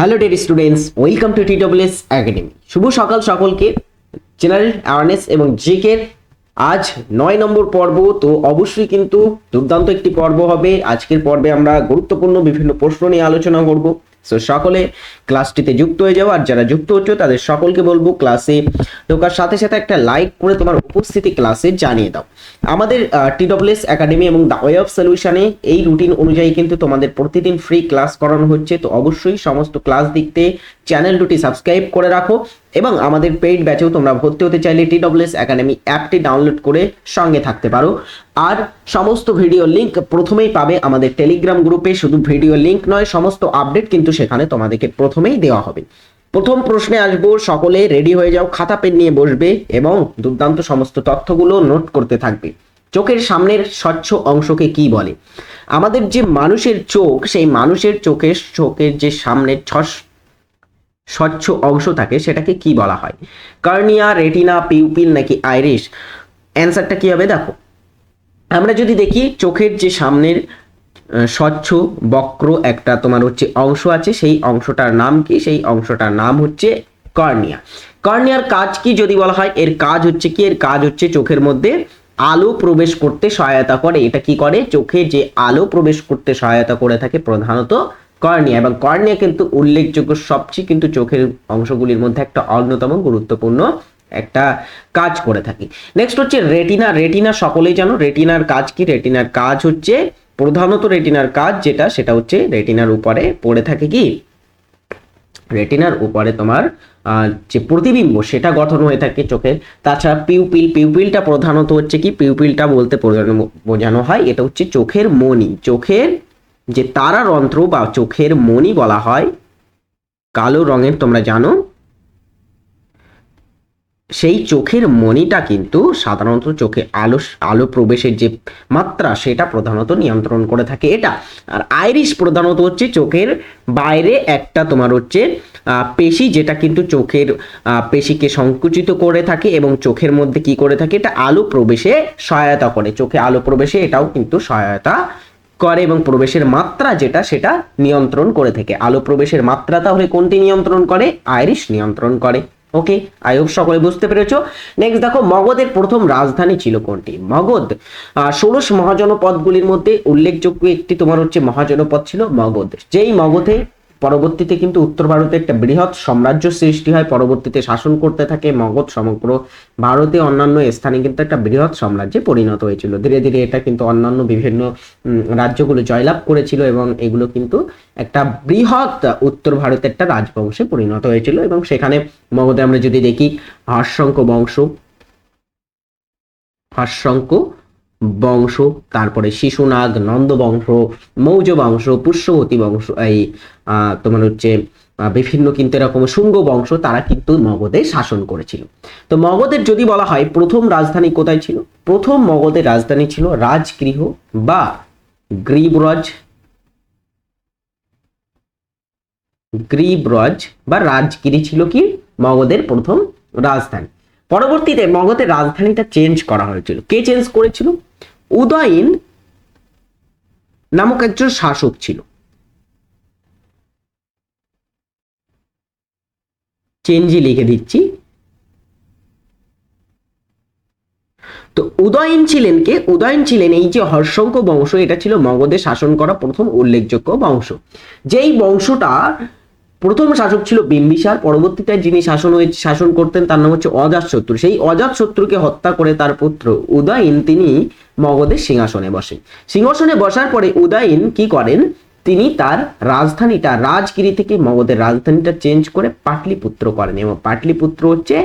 Hello dear students welcome to TWS academy শুভ সকাল সকলকে। General awareness এবং জিকের আজ নয় নম্বর পর্ব, তো অবশ্যই কিন্তু দুর্দান্ত একটি পর্ব হবে। আজকের পর্বে আমরা গুরুত্বপূর্ণ বিভিন্ন প্রশ্ন নিয়ে আলোচনা করব। সো সকলে ক্লাসটিতে যুক্ত হয়ে যাও, আর যারা যুক্ত হচ্ছে, তাদের সকলকে বলব ক্লাসে ঢোকার সাথে সাথে একটা লাইক করে তোমার উপস্থিতি ক্লাসে জানিয়ে দাও। আমাদের টিডব্লিউএস একাডেমি এবং দ্য ওয়ে অফ সলিউশনে এই রুটিন অনুযায়ী কিন্তু তোমাদের প্রতিদিন ফ্রি ক্লাস করানো হচ্ছে। তো অবশ্যই সমস্ত ক্লাস দেখতে চ্যানেল দুটি সাবস্ক্রাইব করে রাখো। এবং আমাদের পেইড ব্যাচেও তোমরা ভর্তি হতে চাইলে টি টিডব্লিউএস একাডেমি অ্যাপটি ডাউনলোড করে সঙ্গে থাকতে পারো। আর সমস্ত ভিডিও লিংক প্রথমেই পাবে আমাদের টেলিগ্রাম গ্রুপে শুধু ভিডিও লিংক নয়, সমস্ত আপডেট কিন্তু সেখানে তোমাদেরকে প্রথমেই দেওয়া হবে। প্রথম প্রশ্নে আসব, সকলে রেডি হয়ে যাও, খাতা পেন নিয়ে বসবে এবং দুর্দান্ত সমস্ত তথ্যগুলো নোট করতে থাকবে। চোখের সামনের স্বচ্ছ অংশকে কি বলে? আমাদের যে মানুষের চোখ, সেই মানুষের চোখের চোখের যে সামনের স্বচ্ছ অংশ থাকে, সেটাকে কি বলা হয়? কার্নিয়া, রেটিনা পিউপিল নাকি আইরিশ? অ্যান্সারটা কী হবে দেখো। আমরা যদি দেখি চোখের যে সামনের স্বচ্ছ বক্র একটা তোমার হচ্ছে অংশ আছে, সেই অংশটার নাম কি? সেই অংশটার নাম হচ্ছে কর্নিয়া। কর্নিয়ার কাজ কি যদি বলা হয়? এর কাজ হচ্ছে কি? এর কাজ হচ্ছে চোখের মধ্যে আলো প্রবেশ করতে সহায়তা করে। এটা কি করে? চোখে যে আলো প্রবেশ করতে সহায়তা করে থাকে প্রধানত কর্নিয়া এবং কর্নিয়া কিন্তু উল্লেখযোগ্য সবচেয়ে কিন্তু চোখের অংশগুলির মধ্যে একটা অন্যতম গুরুত্বপূর্ণ একটা কাজ করে থাকি। নেক্সট হচ্ছে রেটিনা রেটিনা সকলেই জানো রেটিনার কাজ কি? রেটিনার কাজ হচ্ছে, প্রধানত রেটিনার কাজ যেটা, সেটা হচ্ছে রেটিনার উপরে পড়ে থাকে কি? রেটিনার উপরে তোমার যে প্রতিবিম্ব, সেটা গঠন হয়ে থাকে চোখের। তাছাড়া পিউপিল পিউপিলটা প্রধানত হচ্ছে কি? পিউপিলটা বলতে বোঝানো- হয়, এটা হচ্ছে চোখের মণি। চোখের যে তারারন্ধ্র বা চোখের মণি বলা হয়, কালো রঙের তোমরা জানো, সেই চোখের মণিটা কিন্তু সাধারণত চোখে আলো আলো প্রবেশের যে মাত্রা, সেটা প্রধানত নিয়ন্ত্রণ করে থাকে এটা। আর আইরিশ প্রধানত হচ্ছে চোখের বাইরে একটা তোমার হচ্ছে পেশি যেটা কিন্তু চোখের পেশিকে সংকুচিত করে থাকে এবং চোখের মধ্যে কি করে থাকে, এটা আলো প্রবেশে সহায়তা করে। চোখে আলো প্রবেশে এটাও কিন্তু সহায়তা করে এবং প্রবেশের মাত্রা যেটা, সেটা নিয়ন্ত্রণ করে থাকে। আলো প্রবেশের মাত্রা তাহলে কোনটি নিয়ন্ত্রণ করে? আইরিশ নিয়ন্ত্রণ করে। ওকে হোপ সকলে বুঝতে পেরেছ। নেক্সট দেখো, মগধের প্রথম রাজধানী ছিল কোনটি? মগধ। ষোড়শ মহাজনপদগুলির মধ্যে উল্লেখযোগ্য একটি তোমার হচ্ছে মহাজনপদ ছিল মগধ। যেই মগধে পরবর্তীতে কিন্তু উত্তর ভারতে একটা বৃহৎ সাম্রাজ্য সৃষ্টি হয়। পরবর্তীতে শাসন করতে থাকে মগধ সমগ্র ভারতে। অন্যান্য স্থানে কিন্তু একটা বৃহৎ সাম্রাজ্যে পরিণত হয়েছিল। ধীরে ধীরে এটা কিন্তু অন্যান্য বিভিন্ন রাজ্যগুলো জয়লাভ করেছিল এবং এগুলো কিন্তু একটা বৃহৎ উত্তর ভারতের একটা রাজবংশে পরিণত হয়েছিল এবং সেখানে মগধে আমরা যদি দেখি হাস্যঙ্ক বংশ হাস্যঙ্ক বংশ, তারপরে শিশুনাগ নন্দ বংশ মৌর্য বংশ পুষ্যবতী বংশ, এই তোমার হচ্ছে বিভিন্ন কিন্তু এরকম শুঙ্গ বংশ তারা কিন্তু মগধে শাসন করেছিল। তো মগধের যদি বলা হয়, প্রথম রাজধানী কোথায় ছিল? প্রথম মগধের রাজধানী ছিল রাজগৃহ বা গ্রীবরজ গ্রীবরজ বা রাজগিরি ছিল কি? মগধের প্রথম রাজধানী। পরবর্তীতে মগধের রাজধানীটা চেঞ্জ করা হয়েছিল। কে চেঞ্জ করেছিল? উদয়ন নামক একজন শাসক ছিল। চেঞ্জই লিখে দিচ্ছি। তো উদয়ন ছিলেন কে? উদয়ন ছিলেন এই যে হর্ষঙ্ক বংশ, এটা ছিল মগধে শাসন করা প্রথম উল্লেখযোগ্য বংশ। যেই বংশটা প্রথম শাসক ছিল বিম্বিসার পরবর্তীতে যিনি শাসন হয়ে শাসন করতেন তার নাম হচ্ছে অজাতশত্রু সেই অজাতশত্রুকে হত্যা করে তার পুত্র উদয়ন তিনি মগধের সিংহাসনে বসেন সিংহাসনে বসার পরে উদয়ন কি করেন? তিনি তার রাজধানীটা, রাজগিরি থেকে মগধের রাজধানীটা চেঞ্জ করে পাটলিপুত্র করেন এবং পাটলিপুত্র হচ্ছে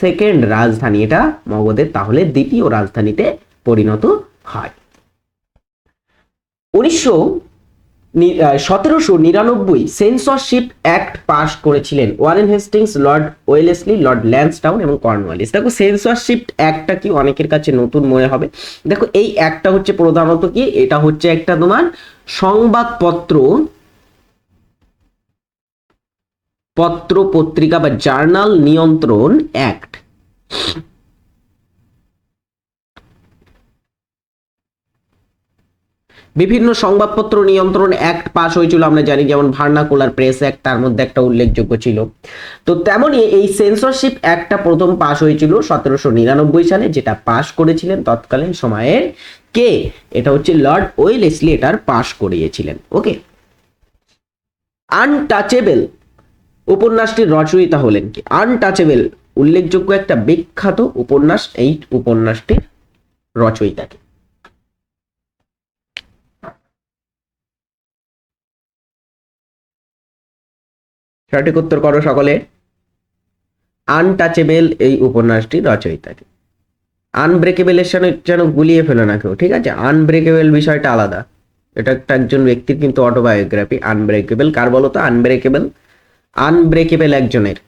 সেকেন্ড রাজধানী। এটা মগধের তাহলে দ্বিতীয় রাজধানীতে পরিণত হয়। উনিশশো সতেরোশো নিরানব্বই সেন্সরশিপ অ্যাক্ট পাস করেছিলেন Warren Hastings, lord Wellesley, lord Lansdowne এবং কর্নওয়ালিস দেখো সেন্সরশিপ অ্যাক্টটা কি অনেকের কাছে নতুন মনে হবে? দেখো, এই অ্যাক্টটা হচ্ছে প্রধানত কি? এটা হচ্ছে একটা তোমার সংবাদপত্র, পত্র পত্রিকা বা জার্নাল নিয়ন্ত্রণ অ্যাক্ট বিভিন্ন সংবাদপত্র নিয়ন্ত্রণ অ্যাক্ট পাস হয়েছিল, আমরা জানি, যেমন ভার্নাকুলার প্রেস অ্যাক্ট তার মধ্যে একটা উল্লেখযোগ্য ছিল। তো তেমনই এই সেন্সরশিপ অ্যাক্টটা প্রথম পাস হয়েছিল সতেরোশো নিরানব্বই সালে, যেটা পাস করেছিলেন তৎকালীন সময়ের কে? এটা হচ্ছে লর্ড ওয়েলেসলি এটার পাস করিয়েছিলেন। ওকে আনটাচেবল উপন্যাসটির রচয়িতা হলেন কি? আনটাচেবেল উল্লেখযোগ্য একটা বিখ্যাত উপন্যাস, এই উপন্যাসটির রচয়িতাকে সঠিক উত্তর করো সকলে। আনটাচেবেল এই উপন্যাসটির রচয়িতাকে আনব্রেকেবলের সাথে যেন গুলিয়ে ফেলো না কেউ, ঠিক আছে? আনব্রেকেবেল বিষয়টা আলাদা। এটা একটা একজন ব্যক্তির কিন্তু অটোবায়োগ্রাফি আনব্রেকেবেল কার বলো তো? আনব্রেকেবল আনব্রেকেবল একজনের।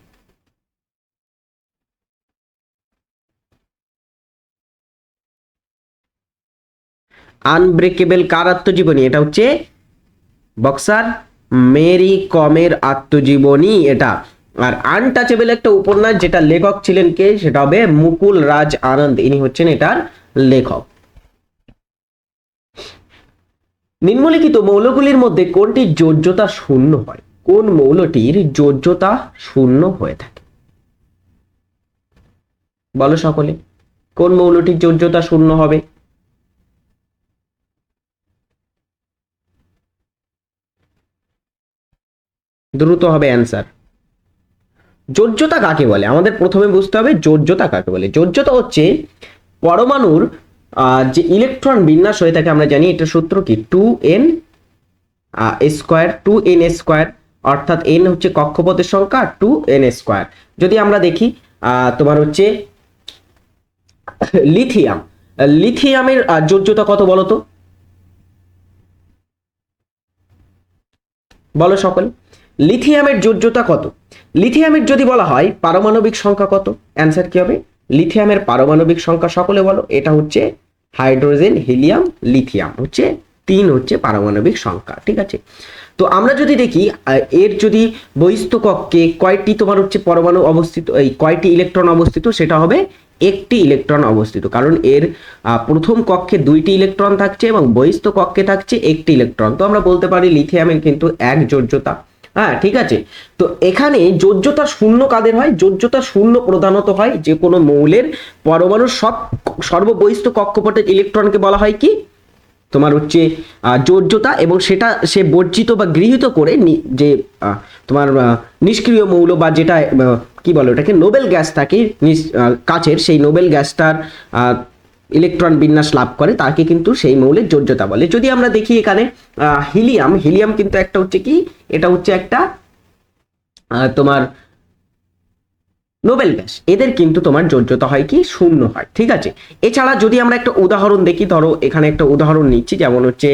আনব্রেকেবেল কার আত্মজীবনী? এটা হচ্ছে বক্সার মেরি কমের আত্মজীবনী এটা। আর আনটাচেবল একটা উপন্যাস যেটা লেখক ছিলেন কে? সেটা হবে মুকুল রাজ আনন্দ। ইনি হচ্ছেন এটার লেখক। নিম্নলিখিত মৌলগুলির মধ্যে কোনটি যোজ্যতা শূন্য হয়? কোন মৌলটির যোজ্যতা শূন্য হয়ে থাকে? বলো সকলে, কোন মৌলটির যোজ্যতা শূন্য হবে? দ্রুত হবে অ্যান্সার যোজ্যতা কাকে বলে? আমাদের প্রথমে বুঝতে হবে যোজ্যতা কাকে বলে। যোজ্যতা হচ্ছে পরমাণুর যে ইলেকট্রন বিন্যাস হয়ে থাকে, আমরা জানি এটা সূত্র কি? Two n square two n square অর্থাৎ এন হচ্ছে কক্ষপথের সংখ্যা টু এন স্কোয়ার যদি আমরা দেখি তোমার হচ্ছে লিথিয়াম লিথিয়ামের যোজ্যতা কত বলো তো বলো সকল। লিথিয়ামের যোজ্যতা কত? লিথিয়ামের যদি বলা হয়, পারমাণবিক সংখ্যা কত? অ্যান্সার কি হবে? লিথিয়ামের পারমাণবিক সংখ্যা সকলে বলো। এটা হচ্ছে হাইড্রোজেন, হিলিয়াম, লিথিয়াম। হচ্ছে তিন হচ্ছে পারমাণবিক সংখ্যা, ঠিক আছে? তো আমরা যদি দেখি এর যদি বহিস্থ কক্ষে কয়টি তোমার হচ্ছে পরমাণু অবস্থিত, এই কয়টি ইলেকট্রন অবস্থিত, সেটা হবে একটি ইলেকট্রন অবস্থিত। কারণ এর প্রথম কক্ষে দুইটি ইলেকট্রন থাকছে এবং বহিস্থ কক্ষে থাকছে একটি ইলেকট্রন। তো আমরা বলতে পারি লিথিয়ামের কিন্তু এক যোজ্যতা। হ্যাঁ ঠিক আছে। তো এখানে যোজ্যতা শূন্য কাদের হয়? যোজ্যতা শূন্য প্রধানত হয় যে কোনো মৌলের পরমাণুর সব সর্ববহিস্থ কক্ষপথের ইলেকট্রনকে বলা হয় কি? তোমার হচ্ছে যোজ্যতা এবং সেটা সে বর্জিত বা গৃহীত করে যে তোমার নিষ্ক্রিয় মৌল বা যেটা কি বলো এটাকে নোবেল গ্যাস থাকে কাচের সেই নোবেল গ্যাসটার ইলেকট্রন বিন্যাস লাভ করে, তাকে কিন্তু সেই মৌলের যোজ্যতা বলে। যদি আমরা দেখি এখানে হিলিয়াম হিলিয়াম কিন্তু একটা হচ্ছে কি? এটা হচ্ছে একটা তোমার নোবেল গ্যাস এদের কিন্তু তোমার যোজ্যতা হয় কি? শূন্য হয়, ঠিক আছে? এছাড়া যদি আমরা একটা উদাহরণ দেখি, ধরো, এখানে একটা উদাহরণ নিচ্ছি, যেমন হচ্ছে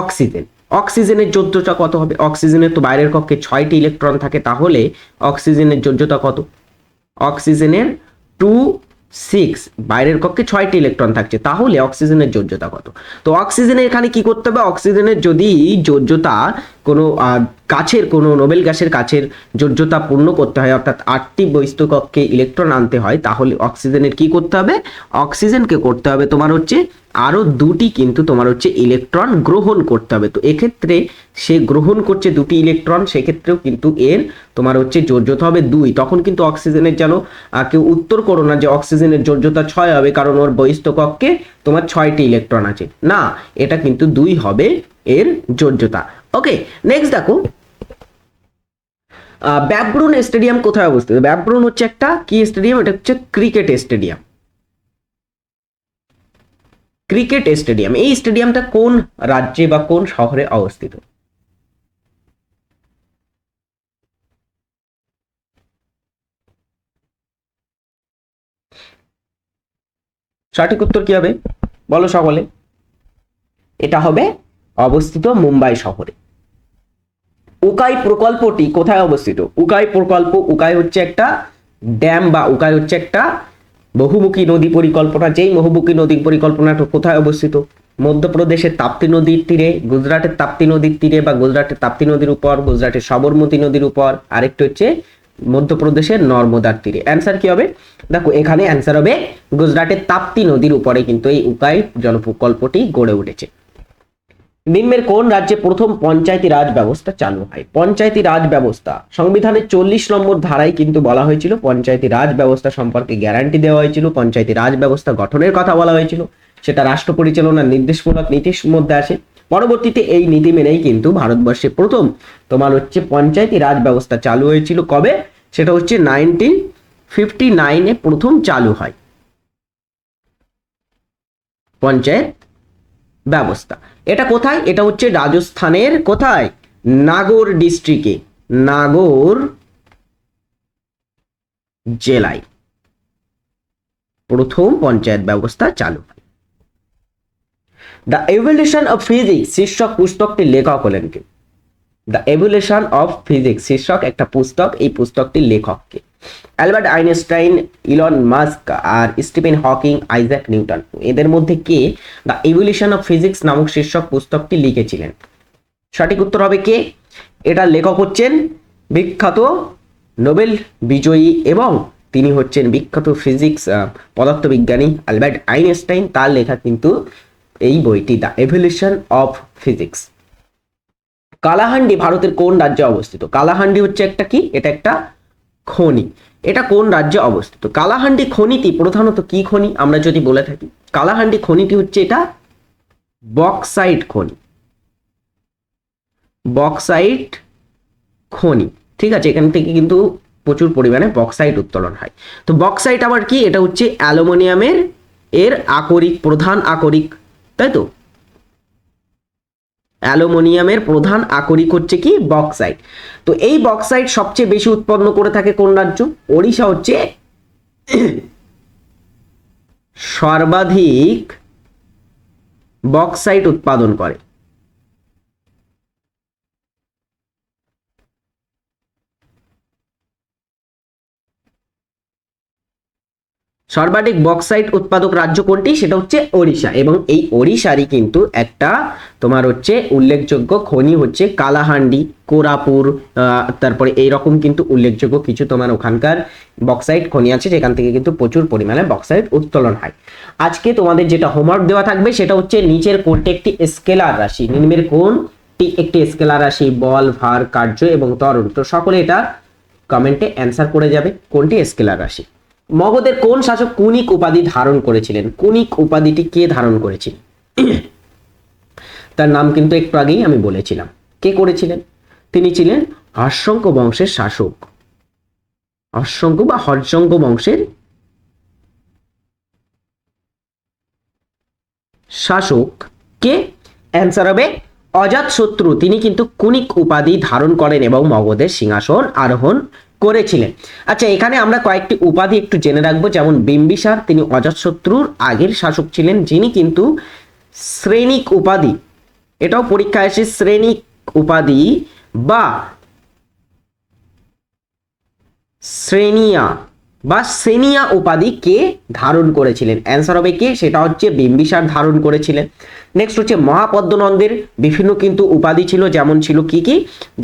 অক্সিজেন। অক্সিজেনের যোজ্যতা কত হবে? অক্সিজেনের তো বাইরের কক্ষে ছয়টি ইলেকট্রন থাকে, তাহলে অক্সিজেনের যোজ্যতা কত? অক্সিজেনের টু সিক্স বাইরের কক্ষে ছয়টি ইলেকট্রন থাকছে, তাহলে অক্সিজেনের যোজ্যতা কত? তো অক্সিজেনের এখানে কি করতে হবে? অক্সিজেনের যদি যোজ্যতা কোনো কাছের কোনো, নোবেল গ্যাসের কাছের যোজ্যতা পূর্ণ করতে হয়, অর্থাৎ আটটি বহিস্থ কক্ষে ইলেকট্রন আনতে হয়, তাহলে অক্সিজেনের কি করতে হবে? অক্সিজেনকে করতে হবে তোমার হচ্ছে আরও দুটি কিন্তু তোমার হচ্ছে ইলেকট্রন গ্রহণ করতে হবে। তো এক্ষেত্রে সে গ্রহণ করছে দুটি ইলেকট্রন, সেক্ষেত্রেও কিন্তু এর তোমার হচ্ছে যোজ্যতা হবে দুই। তখন কিন্তু অক্সিজেনের যেন কেউ উত্তর করো না যে অক্সিজেনের যোজ্যতা ছয় হবে, কারণ ওর বহিস্থ তোমার ছয়টি ইলেকট্রন আছে। না, এটা কিন্তু দুই হবে। এর যোজ্যতা ওকে নেক্সট দেখো। ব্যাবরুন স্টেডিয়াম কোথায় অবস্থিত? ব্যাবরুন হচ্ছে একটা কি স্টেডিয়াম? এটা হচ্ছে ক্রিকেট স্টেডিয়াম। Cricket stadium. এই স্টেডিয়ামটা কোন রাজ্যে বা কোন শহরে অবস্থিত? সঠিক উত্তর কি হবে? বলো সকলে। এটা হবে অবস্থিত মুম্বাই শহরে। উকাই প্রকল্পটি কোথায় অবস্থিত? উকাই প্রকল্প, উকাই হচ্ছে একটা ড্যাম বা উকাই হচ্ছে একটা বহুমুখী নদী পরিকল্পনা। যেই বহুমুখী নদী পরিকল্পনাটা কোথায় অবস্থিত? মধ্যপ্রদেশের তাপ্তি নদীর তীরে, গুজরাটের তাপ্তি নদীর তীরে বা গুজরাটের তাপ্তি নদীর উপর, গুজরাটের সবরমতী নদীর উপর, আরেকটি হচ্ছে মধ্যপ্রদেশের নর্মদার তীরে। অ্যান্সার কি হবে? দেখো, এখানে অ্যান্সার হবে গুজরাটের তাপ্তি নদীর উপরে কিন্তু এই উকাই জনপ্রকল্পটি গড়ে উঠেছে। নিম্নের কোন রাজ্যে প্রথম পঞ্চায়েতি রাজ ব্যবস্থা চালু হয়? পঞ্চায়েতি রাজ ব্যবস্থা। সংবিধানের চল্লিশ নম্বর ধারায় কিন্তু বলা হয়েছিল, পঞ্চায়েতি রাজ ব্যবস্থা সম্পর্কে গ্যারান্টি দেওয়া হয়েছিল, পঞ্চায়েতি রাজ ব্যবস্থা গঠনের কথা বলা হয়েছিল। সেটা রাষ্ট্র পরিচালনার নির্দেশমূলক নীতির মধ্যে আসে। পরবর্তীতে এই নীতি মেনেই কিন্তু ভারতবর্ষে প্রথম তোমার হচ্ছে পঞ্চায়েতি রাজ ব্যবস্থা চালু হয়েছিল। কবে? সেটা হচ্ছে নাইনটিন ফিফটি নাইনে প্রথম চালু হয়। পঞ্চায়েত ব্যবস্থা। এটা কোথায়? এটা হচ্ছে রাজস্থানের কোথায়? নাগর ডিস্ট্রিক্টে। নাগর জেলায়। প্রথম পঞ্চায়েত ব্যবস্থা চালু দ্য এভলিউশন অফ ফিজিক্স শীর্ষক পুস্তকটির লেখক হলেন কে? দ্য এভলিউশন অফ ফিজিক্স শীর্ষক একটা পুস্তক, এই পুস্তকটির লেখককে অ্যালবার্ট আইনস্টাইন, ইলন মাস্ক আর স্টিফেন হকিং, আইজ্যাক নিউটন। এদের মধ্যে কে দ্য ইভলিউশন অফ ফিজিক্স নামক শীর্ষক পুস্তকটি লিখেছিলেন? সঠিক উত্তর হবে কে? এটার লেখক হচ্ছেন বিখ্যাত নোবেল বিজয়ী এবং তিনি হচ্ছেন বিখ্যাত ফিজিক্স পদার্থবিজ্ঞানী অ্যালবার্ট আইনস্টাইন। তার লেখা কিন্তু এই বইটি, the evolution of physics. Kalahandi ভারতের কোন রাজ্যে অবস্থিত? কালাহান্ডি হচ্ছে একটা কি? এটা একটা খনি। এটা কোন রাজ্যে অবস্থিত? কালাহান্ডি খনিটি, প্রধানত কি খনি? আমরা যদি বলে থাকি, কালাহান্ডি খনিটি হচ্ছে এটা বক্সাইট খনি। বক্সাইট খনি। ঠিক আছে, এখান থেকে কিন্তু প্রচুর পরিমাণে বক্সাইট উত্তোলন হয়। তো বক্সাইট আবার কি? এটা হচ্ছে অ্যালুমিনিয়ামের এর আকরিক, প্রধান আকরিক, তাই তো? অ্যালুমিনিয়ামের প্রধান আকরিক হচ্ছে কি বক্সাইট। তো এই বক্সাইট সবচেয়ে বেশি উৎপন্ন করে থাকে কোন রাজ্য? ওড়িশা হচ্ছে সর্বাধিক বক্সাইট উৎপাদন করে। সর্বাধিক বক্সাইট উৎপাদক রাজ্য কোনটি? সেটা হচ্ছে ওড়িশা। এবং এই ওড়িশারই কিন্তু একটা তোমার হচ্ছে উল্লেখযোগ্য খনি হচ্ছে কালাহান্ডি, কোরাপুর তারপরে এইরকম কিন্তু উল্লেখযোগ্য কিছু তোমার ওখানকার বক্সাইট খনি আছে, যেখান থেকে কিন্তু প্রচুর পরিমাণে বক্সাইট উত্তোলন হয়। আজকে তোমাদের যেটা হোমওয়ার্ক দেওয়া থাকবে, সেটা হচ্ছে নিচের কোনটি একটি স্কেলার রাশি, নিম্নের কোনটি একটি স্কেলার রাশি, বল, ভার, কার্য এবং ত্বরণ তো সকলে এটা কমেন্টে অ্যান্সার করে যাবে, কোনটি স্কেলার রাশি? মগধের কোন শাসক কুনিক উপাধি ধারণ করেছিলেন? কুনিক উপাধিটি কে ধারণ করেছিলেন তার নাম কিন্তু একটু আগেই আমি বলেছিলাম। কে করেছিলেন? তিনি ছিলেন হর্ষঙ্ক বংশের শাসক। হর্ষঙ্ক বা হর্ষঙ্ক বংশের শাসক। কে? অ্যান্সার হবে অজাত শত্রু। তিনি কিন্তু কুনিক উপাধি ধারণ করেন এবং মগধের সিংহাসন আরোহণ করেছিলেন। আচ্ছা এখানে আমরা কয়েকটি উপাধি একটু জেনে রাখব। যেমন বিম্বিসার, তিনি অজাতশত্রুর আগের শাসক ছিলেন, যিনি কিন্তু শ্রেণিক উপাধি, এটাও পরীক্ষায় আসে, শ্রেণিক উপাধি বা শ্রেণিয়া বা সেনিয়া উপাধি কে ধারণ করেছিলেন? অ্যান্সার হবে কে? সেটা হচ্ছে বিম্বিসার ধারণ করেছিলেন। নেক্সট হচ্ছে মহাপদ্মনন্দের বিভিন্ন কিন্তু উপাধি ছিল, যেমন ছিল কি কি?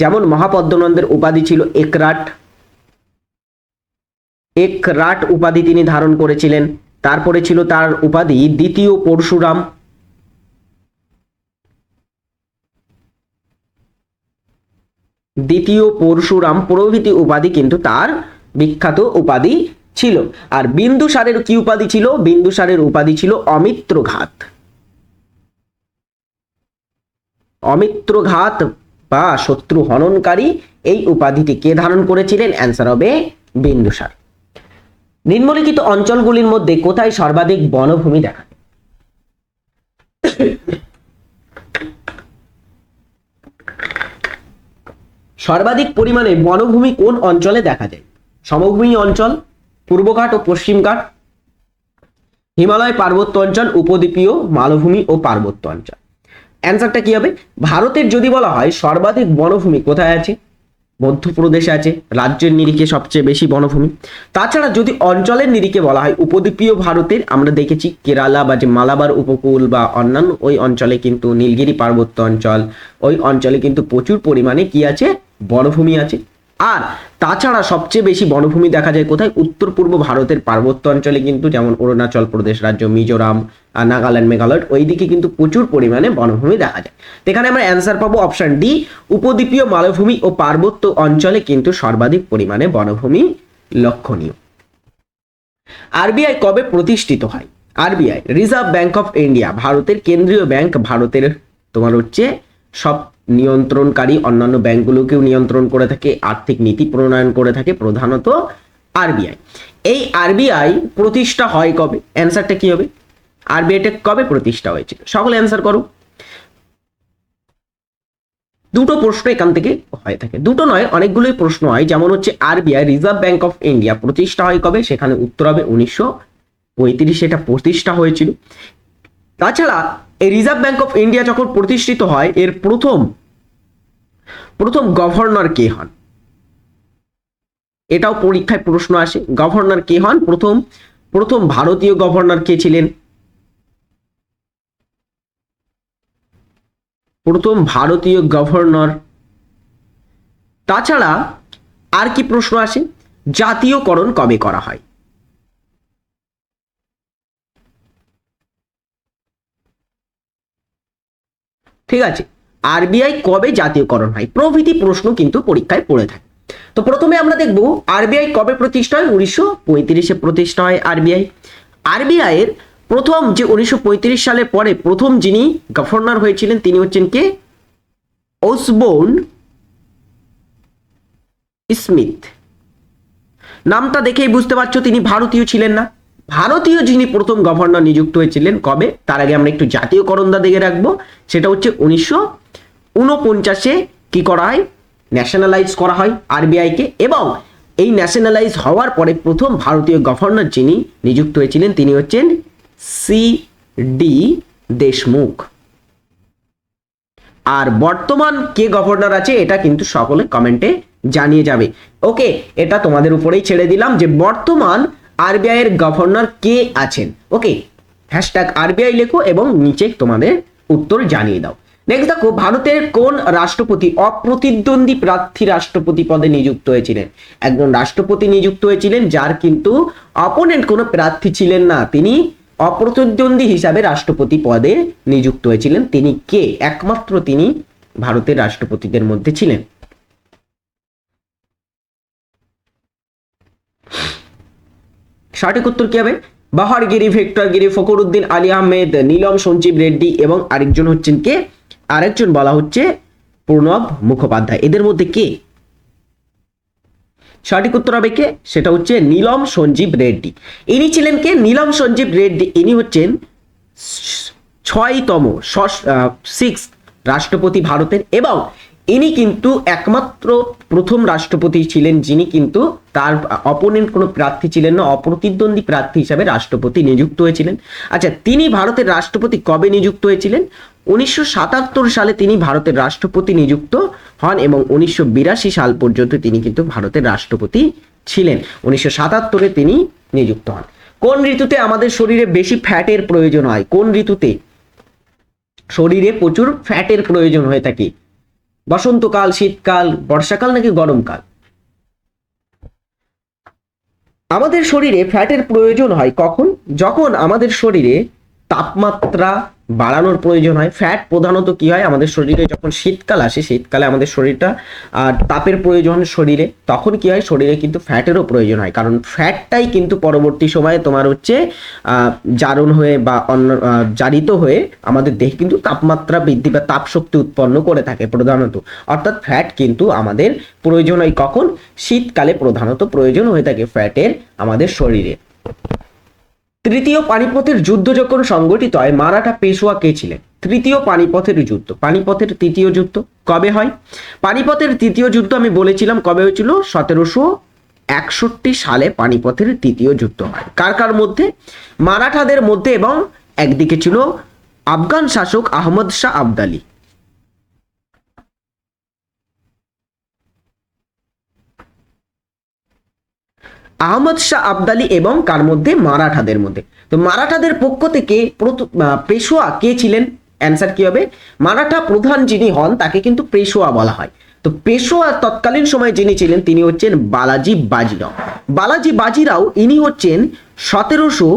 যেমন মহাপদ্মনন্দের উপাধি ছিল একরাট একরাট উপাধি তিনি ধারণ করেছিলেন। তারপরে ছিল তার উপাধি দ্বিতীয় পরশুরাম। দ্বিতীয় পরশুরাম প্রভৃতি উপাধি কিন্তু তার বিখ্যাত উপাধি ছিল। আর বিন্দুসারের কি উপাধি ছিল? বিন্দুসারের উপাধি ছিল অমিত্রঘাত। অমিত্রঘাত বা শত্রু হননকারী এই উপাধিটি কে ধারণ করেছিলেন? অ্যান্সার হবে বিন্দুসার। নিম্নলিখিত অঞ্চলগুলির মধ্যে কোথায় সর্বাধিক বনভূমি দেখা? সর্বাধিক পরিমাণে বনভূমি কোন অঞ্চলে দেখা যায়? সমভূমি অঞ্চল, পূর্বঘাট ও পশ্চিমঘাট, হিমালয় পার্বত্য অঞ্চল, উপদ্বীপীয়, মালভূমি ও পার্বত্য অঞ্চল। অ্যান্সারটা কি হবে? ভারতের যদি বলা হয় সর্বাধিক বনভূমি কোথায় আছে? মধ্যপ্রদেশে আছে, রাজ্যের নিরিখে সবচেয়ে বেশি বনভূমি। তাছাড়া যদি অঞ্চলের নিরিখে বলা হয়, উপদ্বীপীয় ভারতের, আমরা দেখেছি কেরালা বা যে মালাবার উপকূল বা অন্যান্য ওই অঞ্চলে কিন্তু নীলগিরি পার্বত্য অঞ্চল, ওই অঞ্চলে কিন্তু প্রচুর পরিমাণে কি আছে? বনভূমি আছে। আর তাছাড়া সবচেয়ে বেশি বনভূমি দেখা যায় কোথায়? উত্তর পূর্ব ভারতের পার্বত্য অঞ্চলে কিন্তু যেমন অরুণাচল প্রদেশ, রাজ্য মিজোরাম নাগাল্যান্ড, মেঘালয়, ওইদিকে কিন্তু প্রচুর পরিমাণে বনভূমি দেখা যায়। এখানে আমরা অ্যান্সার পাবো অপশন ডি উপদ্বীপীয় মালভূমি ও পার্বত্য অঞ্চলে কিন্তু সর্বাধিক পরিমাণে বনভূমি লক্ষণীয়। আরবিআই কবে প্রতিষ্ঠিত হয়? RBI reserve bank of India ভারতের কেন্দ্রীয় ব্যাংক ভারতের তোমার হচ্ছে সব নিয়ন্ত্রণকারী অন্যান্য ব্যাংকগুলোকেও নিয়ন্ত্রণ করে থাকে, আর্থিক নীতি প্রণয়ন করে থাকে প্রধানত আরবিআই। এই আরবিআই প্রতিষ্ঠা হয় কবে? অ্যান্সারটা কি হবে? আরবিআইটা কবে প্রতিষ্ঠা হয়েছিল? সকলে অ্যান্সার করো। দুটো প্রশ্ন এখান থেকে হয়ে থাকে। দুটো নয়, অনেকগুলোই প্রশ্ন হয়। যেমন হচ্ছে, RBI reserve bank of India প্রতিষ্ঠা হয় কবে? সেখানে উত্তর হবে উনিশশো পঁয়ত্রিশে এটা প্রতিষ্ঠা হয়েছিল। তাছাড়া এই রিজার্ভ ব্যাংক অফ ইন্ডিয়া যখন প্রতিষ্ঠিত হয়, এর প্রথম প্রথম গভর্নর কে হন? এটাও পরীক্ষায় প্রশ্ন আসে গভর্নর কে হন? প্রথম প্রথম ভারতীয় গভর্নর কে ছিলেন? প্রথম ভারতীয় গভর্নর তাছাড়া আর কি প্রশ্ন আসে? জাতীয়করণ কবে করা হয়? ঠিক আছে? আরবিআই কবে জাতীয়করণ হয়? প্রভৃতি প্রশ্ন কিন্তু পরীক্ষায় পড়ে থাকে। তো প্রথমে আমরা দেখব আরবিআই কবে প্রতিষ্ঠা হয়? উনিশশো পঁয়ত্রিশে প্রতিষ্ঠা হয় আরবিআই আরবিআই এর প্রথম যে উনিশশো পঁয়ত্রিশ সালের পরে প্রথম যিনি গভর্নর হয়েছিলেন, তিনি হচ্ছেন কে? ওসবোর্ন স্মিথ নামটা দেখেই বুঝতে পারছ, তিনি ভারতীয় ছিলেন না। ভারতীয় যিনি প্রথম গভর্নর নিযুক্ত হয়েছিলেন কবে? তার আগে আমরা একটু জাতীয়করণটা দেখে রাখব। সেটা হচ্ছে উনিশশো উনপঞ্চাশে কি করা হয়? ন্যাশনালাইজ করা হয় আরবিআইকে এবং এই ন্যাশনালাইজ হওয়ার পরে প্রথম ভারতীয় গভর্নর যিনি নিযুক্ত হয়েছিলেন তিনি হচ্ছেন সি ডি দেশমুখ। আর বর্তমান কে গভর্নর আছে এটা কিন্তু সকলে কমেন্টে জানিয়ে যাবে। ওকে, এটা তোমাদের উপরেই ছেড়ে দিলাম যে বর্তমান আরবিআই এর গভর্নর কে আছেন? ওকে হ্যাশট্যাগ আরবিআই লেখো এবং নিচে তোমাদের উত্তর জানিয়ে দাও। নেক্সট দেখো, ভারতের কোন রাষ্ট্রপতি অপ্রতিদ্বন্দ্বী প্রার্থী রাষ্ট্রপতি পদে নিযুক্ত হয়েছিলেন? একজন রাষ্ট্রপতি নিযুক্ত হয়েছিলেন যার কিন্তু অপোনেন্ট কোনো প্রার্থী ছিলেন না। তিনি অপ্রতিদ্বন্দ্বী হিসাবে রাষ্ট্রপতি পদে নিযুক্ত হয়েছিলেন। তিনি কে? একমাত্র তিনি ভারতের রাষ্ট্রপতিদের মধ্যে ছিলেন। সঠিক উত্তর কি হবে? বাহারগিরি ভিক্টর গিরি ফকরুদ্দিন আলী আহমেদ, নীলম, সঞ্জীব রেড্ডি এবং আরেকজন হচ্ছেন কে? আরেকজন বলা হচ্ছে প্রণব মুখোপাধ্যায়। এদের মধ্যে কে? সঠিক উত্তর হবে কে? সেটা হচ্ছে নীলম, সঞ্জীব রেড্ডি। ইনি ছিলেন কে? নীলম, সঞ্জীব রেড্ডি। ইনি হচ্ছেন ছয়তম সিক্স রাষ্ট্রপতি ভারতের এবং ইনি কিন্তু একমাত্র প্রথম রাষ্ট্রপতি ছিলেন যিনি কিন্তু তার অপোনেন্ট কোনো প্রার্থী ছিলেন না, অপ্রতিদ্বন্দ্বী প্রার্থী হিসাবে রাষ্ট্রপতি নিযুক্ত হয়েছিলেন। আচ্ছা তিনি ভারতের রাষ্ট্রপতি কবে নিযুক্ত হয়েছিলেন? উনিশশো সাতাত্তর সালে তিনি ভারতের রাষ্ট্রপতি নিযুক্ত হন এবং উনিশশো বিরাশি সাল পর্যন্ত তিনি কিন্তু ভারতের রাষ্ট্রপতি ছিলেন। উনিশশো সাতাত্তরে তিনি নিযুক্ত হন। কোন ঋতুতে আমাদের শরীরে বেশি ফ্যাটের প্রয়োজন হয়? কোন ঋতুতে? শরীরে প্রচুর ফ্যাটের প্রয়োজন হয়ে থাকে। বসন্তকাল শীতকাল বর্ষাকাল নাকি গরমকাল? আমাদের শরীরে ফ্যাটের প্রয়োজন হয় কখন? যখন আমাদের শরীরে তাপমাত্রা বাড়ানোর প্রয়োজন হয়। ফ্যাট প্রধানত কি হয়? আমাদের শরীরে যখন শীতকাল আসে, শীতকালে আমাদের শরীরটা তাপের প্রয়োজন শরীরে। তখন কি হয়? শরীরে কিন্তু ফ্যাটেরও প্রয়োজন হয়। কারণ ফ্যাটটাই কিন্তু পরবর্তী সময়ে তোমার হচ্ছে জারণ হয়ে বা অন্য জারিত হয়ে আমাদের দেহে কিন্তু তাপমাত্রা বৃদ্ধি বা তাপ শক্তি উৎপন্ন করে থাকে প্রধানত। অর্থাৎ ফ্যাট কিন্তু আমাদের প্রয়োজন হয় কখন? শীতকালে প্রধানত প্রয়োজন হয়ে থাকে ফ্যাটের আমাদের শরীরে। তৃতীয় পানিপথের যুদ্ধ যখন সংগঠিত হয়, মারাঠা পেশোয়া কে ছিলেন? তৃতীয় পানিপথের যুদ্ধ। পানিপথের তৃতীয় যুদ্ধ কবে হয়? পানিপথের তৃতীয় যুদ্ধ আমি বলেছিলাম কবে হয়েছিল? সতেরোশো একষট্টি সালে পানিপথের তৃতীয় যুদ্ধ হয়। কার কার মধ্যে? মারাঠাদের মধ্যে এবং একদিকে ছিল আফগান শাসক আহমদ শাহ আবদালি। আহমদ শাহ আবদালি এবং কার মধ্যে? মারাঠাদের মধ্যে। তো মারাঠাদের পক্ষ থেকে পেশোয়া কে ছিলেন? অ্যান্সার কি হবে? মারাঠা প্রধান যিনি হন, তাকে কিন্তু পেশোয়া বলা হয়। তো পেশোয়া তৎকালীন সময়ে যিনি ছিলেন, তিনি হচ্ছেন বালাজি বাজিরাও। বালাজি বাজিরাও, ইনি হচ্ছেন সতেরোশো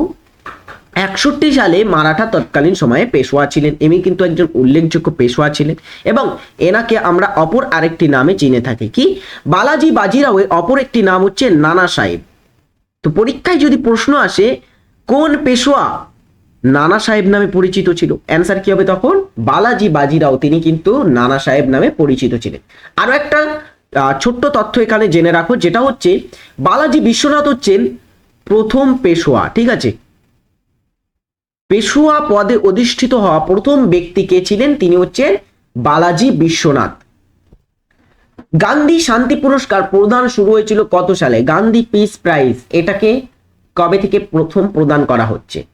একষট্টি সালে মারাঠা তৎকালীন সময়ে পেশোয়া ছিলেন। ইনি কিন্তু একজন উল্লেখযোগ্য পেশোয়া ছিলেন এবং এনাকে আমরা অপর আরেকটি নামে চিনে থাকি। কি? বালাজি বাজিরাওয়ের অপর একটি নাম হচ্ছে নানা সাহেব। তো পরীক্ষায় যদি প্রশ্ন আসে, কোন পেশোয়া নানা সাহেব নামে পরিচিত ছিল? অ্যান্সার কি হবে তখন? বালাজি বাজিরাও, তিনি কিন্তু নানা সাহেব নামে পরিচিত ছিলেন। আরও একটা ছোট্ট তথ্য এখানে জেনে রাখো, যেটা হচ্ছে বালাজি বিশ্বনাথ হচ্ছেন প্রথম পেশোয়া, ঠিক আছে? পেশোয়া পদে অধিষ্ঠিত হওয়া প্রথম ব্যক্তি কে ছিলেন? তিনি হচ্ছেন বালাজি বিশ্বনাথ। গান্ধী শান্তি পুরস্কার প্রদান শুরু হয়েছিল কত সালে? Gandhi peace prize. এটাকে কবে থেকে প্রথম প্রদান করা হচ্ছে?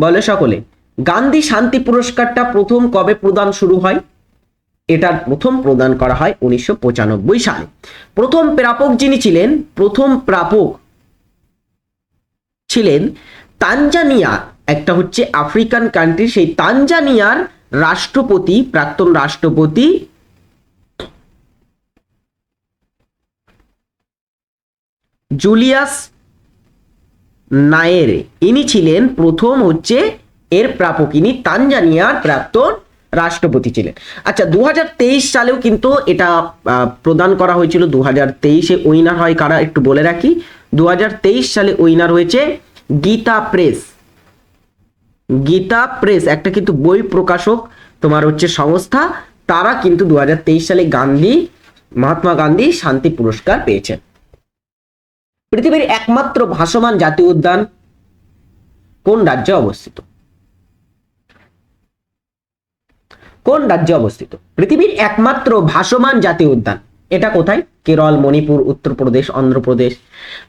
বলে সকলে, গান্ধী শান্তি পুরস্কারটা প্রথম কবে প্রদান শুরু হয়? এটার প্রথম প্রদান করা হয় উনিশশো পঁচানব্বই সালে। প্রথম প্রাপক যিনি ছিলেন, প্রথম প্রাপক ছিলেন তানজানিয়া একটা হচ্ছে আফ্রিকান কান্ট্রি সেই তানজানিয়ার রাষ্ট্রপতি, প্রাক্তন রাষ্ট্রপতি। জুলিয়াস নায়েরে, ইনি ছিলেন প্রথম হচ্ছে এর প্রাপক, ইনি তানজানিয়ার প্রাক্তন রাষ্ট্রপতি ছিলেন। আচ্ছা দু হাজার তেইশ সালেও কিন্তু এটা প্রদান করা হয়েছিল। দু হাজার তেইশে উইনার হয় কারা একটু বলে রাখি। দু হাজার তেইশ সালে উইনার হয়েছে গীতা প্রেস। গীতা প্রেস, একটা কিন্তু বই প্রকাশক তোমার হচ্ছে সংস্থা, তারা কিন্তু দু হাজার তেইশ সালে গান্ধী, মহাত্মা গান্ধী শান্তি পুরস্কার পেয়েছেন। পৃথিবীর একমাত্র ভাসমান জাতীয় উদ্যান কোন রাজ্যে অবস্থিত? কোন রাজ্যে অবস্থিত? পৃথিবীর একমাত্র ভাসমান জাতীয় উদ্যান, এটা কোথায়? কেরল, মণিপুর, উত্তরপ্রদেশ, অন্ধ্রপ্রদেশ।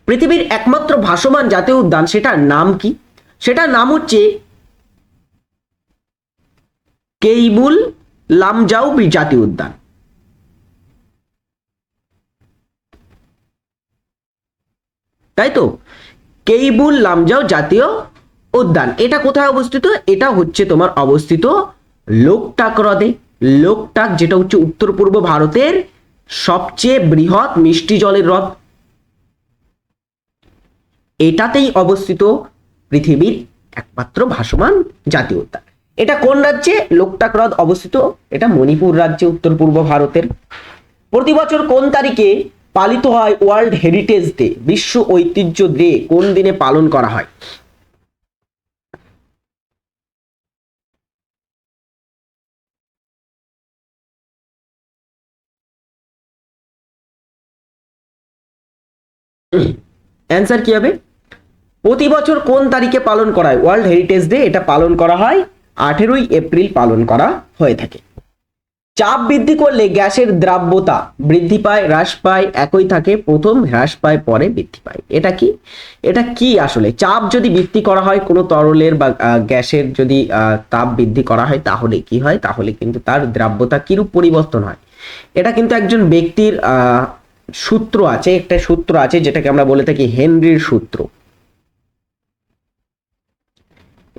পৃথিবীর একমাত্র ভাসমান জাতীয় উদ্যান, সেটার নাম কি? সেটার নাম হচ্ছে কেইবুল লামজাউ জাতীয় উদ্যান। তাই তো? কেইবুল লামজাও জাতীয় উদ্যান। এটা কোথায় অবস্থিত? এটা হচ্ছে তোমার অবস্থিত লোকটাক হ্রদে। লোকটাক যেটা হচ্ছে উত্তর পূর্ব ভারতের সবচেয়ে বৃহৎ মিষ্টি জলের হ্রদ। এটাতেই অবস্থিত পৃথিবীর একমাত্র ভাসমান জাতীয় উদ্যান। এটা কোন রাজ্যে? লোকটাক হ্রদ অবস্থিত। এটা মণিপুর রাজ্যে, উত্তর পূর্ব ভারতের। প্রতি বছর কোন তারিখে পালিত হয় ওয়ার্ল্ড হেরিটেজ ডে? বিশ্ব ঐতিহ্য ডে কোন দিনে পালন করা হয়? অ্যান্সার কি হবে? প্রতি বছর কোন তারিখে পালন করা হয়? ওয়ার্ল্ড হেরিটেজ ডে, এটা পালন করা হয় আঠেরোই এপ্রিল পালন করা হয়ে থাকে। চাপ বৃদ্ধি করলে গ্যাসের দ্রাব্যতা বৃদ্ধি পায়, হ্রাস পায়, একই থাকে, প্রথম হ্রাস পায়, পরে বৃদ্ধি পায়। এটা কি? এটা কি আসলে? চাপ যদি বৃদ্ধি করা হয় কোনো তরলের বা গ্যাসের যদি তাপ বৃদ্ধি করা হয় তাহলে কি হয়? তাহলে কিন্তু তার দ্রাব্যতা কিরূপ পরিবর্তন হয়? এটা কিন্তু একজন ব্যক্তির সূত্র আছে, একটা সূত্র আছে যেটাকে আমরা বলে থাকি হেনরির সূত্র।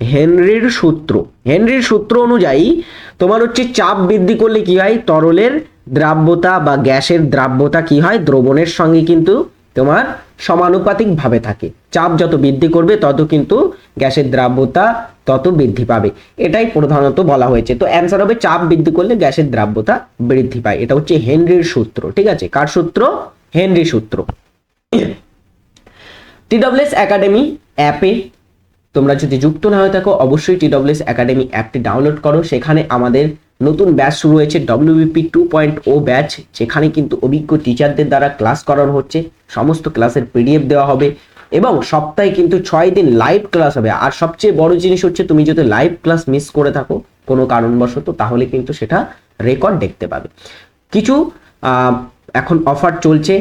হেনরির সূত্র। হেনরির সূত্র অনুযায়ী, তোমার হচ্ছে চাপ বৃদ্ধি করলে কি হয়? তরলের দ্রাব্যতা বা গ্যাসের দ্রাব্যতা কি হয়? দ্রবণের সঙ্গে কিন্তু তোমার সমানুপাতিক ভাবে থাকে। চাপ যত বৃদ্ধি করবে, তত কিন্তু গ্যাসের দ্রাব্যতা তত বৃদ্ধি পাবে। এটাই প্রধানত বলা হয়েছে। তো অ্যান্সার হবে, চাপ বৃদ্ধি করলে গ্যাসের দ্রাব্যতা বৃদ্ধি পায়। এটা হচ্ছে হেনরির সূত্র, ঠিক আছে? কার সূত্র? হেনরি সূত্র। টিডব্লিউএস একাডেমি অ্যাপে তোমরা যদি যুক্ত না হয়ে থাকো, অবশ্যই টিডব্লিউএস একাডেমি অ্যাপটি ডাউনলোড করো। সেখানে আমাদের নতুন ব্যাচ শুরু হয়েছে WBP two point o batch, যেখানে কিন্তু অভিজ্ঞ টিচারদের দ্বারা ক্লাস করানো হচ্ছে। সমস্ত ক্লাসের পিডিএফ দেওয়া হবে এবং সপ্তাহে কিন্তু ছয় দিন লাইভ ক্লাস হবে। আর সবচেয়ে বড় জিনিস হচ্ছে, তুমি যদি লাইভ ক্লাস মিস করে থাকো কোনো কারণবশত, তাহলে কিন্তু সেটা রেকর্ড দেখতে পাবে। কিছু এখন অফার চলছে।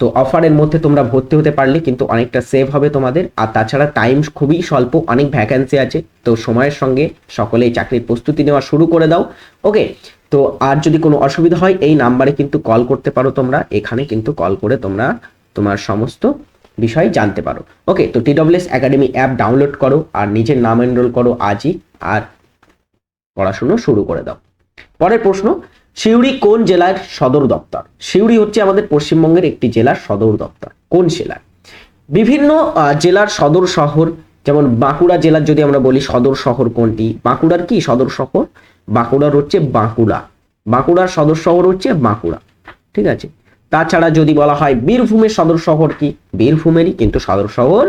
তো অফারের মধ্যে তোমরা ভর্তি হতে পারলে কিন্তু অনেকটা সেভ হবে তোমাদের। আর তাছাড়া টাইম খুবই স্বল্প, অনেক ভ্যাকান্সি আছে। তো সময়ের সঙ্গে সকলেই চাকরির প্রস্তুতি নেওয়া শুরু করে দাও। ওকে তো আর যদি কোনো অসুবিধা হয়, এই নাম্বারে কিন্তু কল করতে পারো তোমরা। এখানে কিন্তু কল করে তোমরা তোমার সমস্ত বিষয় জানতে পারো। ওকে তো টিডব্লিউএস একাডেমি অ্যাপ ডাউনলোড করো আর নিজের নাম এনরোল করো আজই। আর পড়াশুনো শুরু করে দাও। পরের প্রশ্ন সিউড়ি কোন জেলার সদর দপ্তর? সিউড়ি হচ্ছে আমাদের পশ্চিমবঙ্গের একটি জেলার সদর দপ্তর। কোন জেলার? বিভিন্ন জেলার সদর শহর, যেমন বাঁকুড়া জেলার যদি আমরা বলি, সদর শহর কোনটি? বাঁকুড়ার কি সদর শহর? বাঁকুড়ার হচ্ছে বাঁকুড়া। বাঁকুড়ার সদর শহর হচ্ছে বাঁকুড়া। ঠিক আছে? তাছাড়া যদি বলা হয়, বীরভূমের সদর শহর কি? বীরভূমেরই কিন্তু সদর শহর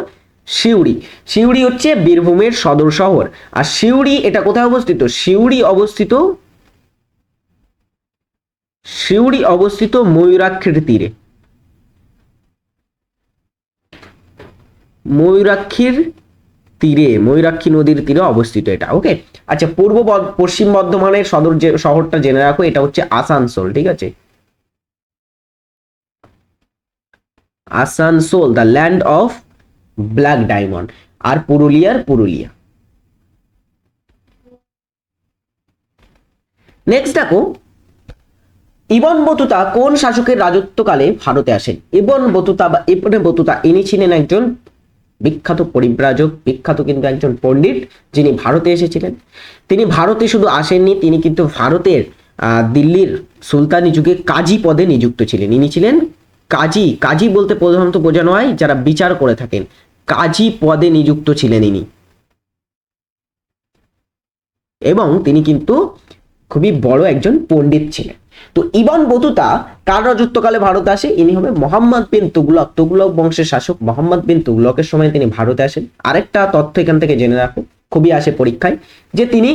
সিউড়ি। সিউড়ি হচ্ছে বীরভূমের সদর শহর। আর সিউড়ি এটা কোথায় অবস্থিত? সিউড়ি অবস্থিত সিউড়ি অবস্থিত ময়ূরাক্ষীর তীরে। ময়ূরাক্ষীর তীরে, ময়ূরাক্ষী নদীর তীরে অবস্থিত এটা ওকে আচ্ছা পূর্ব পশ্চিম বর্ধমানের সদর যে শহরটা জেনে রাখো, এটা হচ্ছে আসানসোল, ঠিক আছে? Asansol the land of black diamond আর পুরুলিয়ার পুরুলিয়া। নেক্সট দেখো ইবন বতুতা কোন শাসকের রাজত্বকালে ভারতে আসেন? ইবন বতুতা বা ইবনে বতুতা, ইনি ছিলেন একজন বিখ্যাত পরিব্রাজক, বিখ্যাত কিন্তু একজন পণ্ডিত যিনি ভারতে এসেছিলেন। তিনি ভারতে শুধু আসেননি, তিনি কিন্তু ভারতের দিল্লির সুলতানি যুগে কাজী পদে নিযুক্ত ছিলেন। ইনি ছিলেন কাজী। কাজী বলতে প্রধানত বোঝানো হয় যারা বিচার করে থাকেন। কাজী পদে নিযুক্ত ছিলেন ইনি। এবং তিনি কিন্তু খুবই বড় একজন পণ্ডিত ছিলেন। তো ইবন বতুতা কার রাজত্বকালে ভারতে আসে, ইনি হবে মোহাম্মদ বিন তুগলক। তুগলক বংশের শাসক মোহাম্মদ বিন তুগলকের সময় তিনি ভারতে আসেন। আরেকটা তথ্য এখান থেকে জেনে রাখো, খুবই আসে পরীক্ষায়, যে তিনি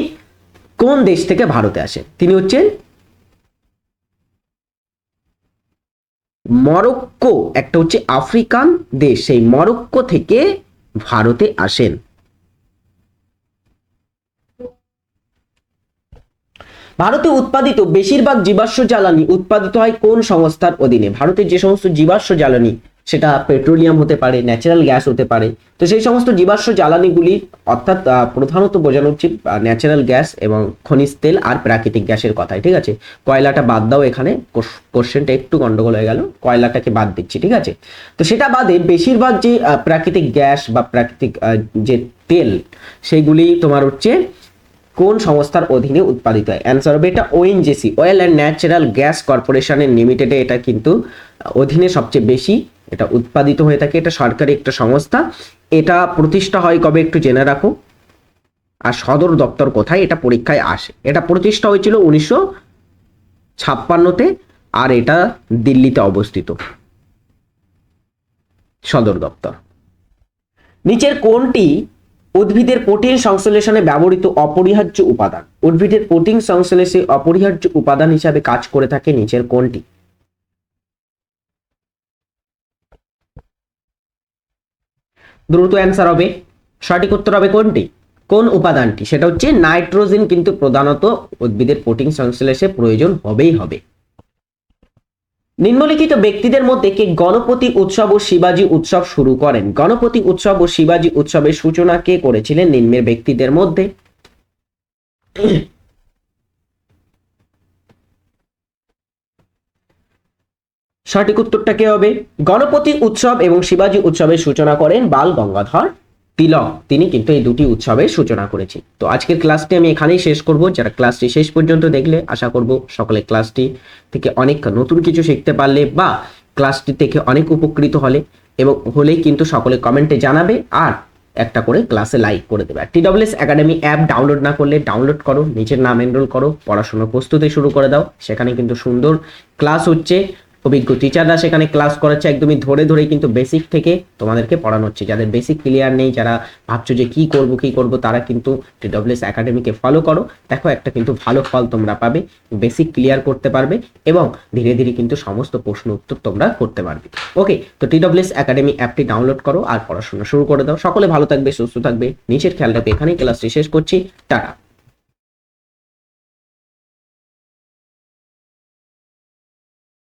কোন দেশ থেকে ভারতে আসেন? তিনি হচ্ছেন মরক্কো, একটা হচ্ছে আফ্রিকান দেশ। সেই মরক্কো থেকে ভারতে আসেন। ভারতে উৎপাদিত বেশিরভাগ জীবাশ্ম জ্বালানি উৎপাদিত হয় কোন সংস্থার অধীনে? ভারতের যে সমস্ত জীবাশ্ম জ্বালানি, সেটা পেট্রোলিয়াম হতে পারে, ন্যাচারাল গ্যাস হতে পারে। তো সেই সমস্ত জীবাশ্ম জ্বালানিগুলি অর্থাৎ প্রধানত বোঝানো উচিত ন্যাচারাল গ্যাস এবং খনিজ তেল আর প্রাকৃতিক গ্যাসের কথাই, ঠিক আছে? কয়লাটা বাদ দাও এখানে কোশ্চেনটা একটু গন্ডগোল হয়ে গেল, কয়লাটাকে বাদ দিচ্ছি, ঠিক আছে? তো সেটা বাদে বেশিরভাগ যে প্রাকৃতিক গ্যাস বা প্রাকৃতিক যে তেল সেইগুলি তোমার হচ্ছে কোন সংস্থার অধীনে উৎপাদিত হয়? অ্যান্সার হবে এটা ONGC oil and natural gas কর্পোরেশনের লিমিটেডে এটা কিন্তু অধীনে সবচেয়ে বেশি এটা উৎপাদিত হয়ে থাকে। এটা সরকারি একটা সংস্থা। এটা প্রতিষ্ঠা হয় কবে একটু জেনে রাখো। আর সদর দপ্তর কোথায়? এটা পরীক্ষায় আসে। এটা প্রতিষ্ঠা হয়েছিল উনিশশো ছাপ্পান্নতে আর এটা দিল্লিতে অবস্থিত। সদর দপ্তর। নিচের কোনটি উদ্ভিদের প্রোটিন সংশ্লেষণে ব্যবহৃত অপরিহার্য উপাদান। উদ্ভিদের প্রোটিন সংশ্লেষে অপরিহার্য উপাদান হিসাবে কাজ করে থাকে নিচের কোনটি দ্রুত অ্যান্সার হবে। সঠিক উত্তর হবে কোনটি? কোন উপাদানটি? সেটা হচ্ছে নাইট্রোজেন, কিন্তু প্রধানত উদ্ভিদের প্রোটিন সংশ্লেষে প্রয়োজন হবেই হবে। নিম্নলিখিত ব্যক্তিদের মধ্যে কে গণপতি উৎসব ও শিবাজি উৎসব শুরু করেন? গণপতি উৎসব ও শিবাজি উৎসবের সূচনা কে করেছিলেন নিম্নের ব্যক্তিদের মধ্যে? সঠিক উত্তরটা কে হবে? গণপতি উৎসব এবং শিবাজি উৎসবের সূচনা করেন বাল গঙ্গাধর তিলক, তিনি কিন্তু এই দুটি উৎসবের সূচনা করেছেন। তো আজকের ক্লাসটি আমি এখানেই শেষ করব। যারা ক্লাসটি শেষ পর্যন্ত দেখলে, আশা করব সকলে ক্লাসটি থেকে অনেক নতুন কিছু শিখতে পারলে বা ক্লাসটি থেকে অনেক উপকৃত হলে এবং হলেই কিন্তু সকলে কমেন্টে জানাবে আর একটা করে ক্লাসে লাইক করে দেবে। আর টিডব্লিউএস একাডেমি অ্যাপ ডাউনলোড না করলে ডাউনলোড করো, নিজের নাম এনরোল করো পড়াশোনার প্রস্তুতি শুরু করে দাও। সেখানে কিন্তু সুন্দর ক্লাস হচ্ছে। অভিজ্ঞ টিচাররা সেখানে ক্লাস করাচ্ছে একদমই ধরে ধরেই কিন্তু বেসিক থেকে তোমাদেরকে পড়ানো হচ্ছে। যাদের বেসিক ক্লিয়ার নেই, যারা ভাবছ যে কি করব কি করব, তারা কিন্তু টিডব্লিউএস একাডেমিকে ফলো করো। দেখো একটা কিন্তু ভালো ফল তোমরা পাবে বেসিক ক্লিয়ার করতে পারবে এবং ধীরে ধীরে কিন্তু সমস্ত প্রশ্ন উত্তর তোমরা করতে পারবে। ওকে তো টিডব্লিউএস একাডেমি অ্যাপটি ডাউনলোড করো আর পড়াশোনা শুরু করে দাও। সকলে ভালো থাকবে, সুস্থ থাকবে। নিচের খেয়াল রাখবে এখানেই ক্লাসটি শেষ করছি। টাটা।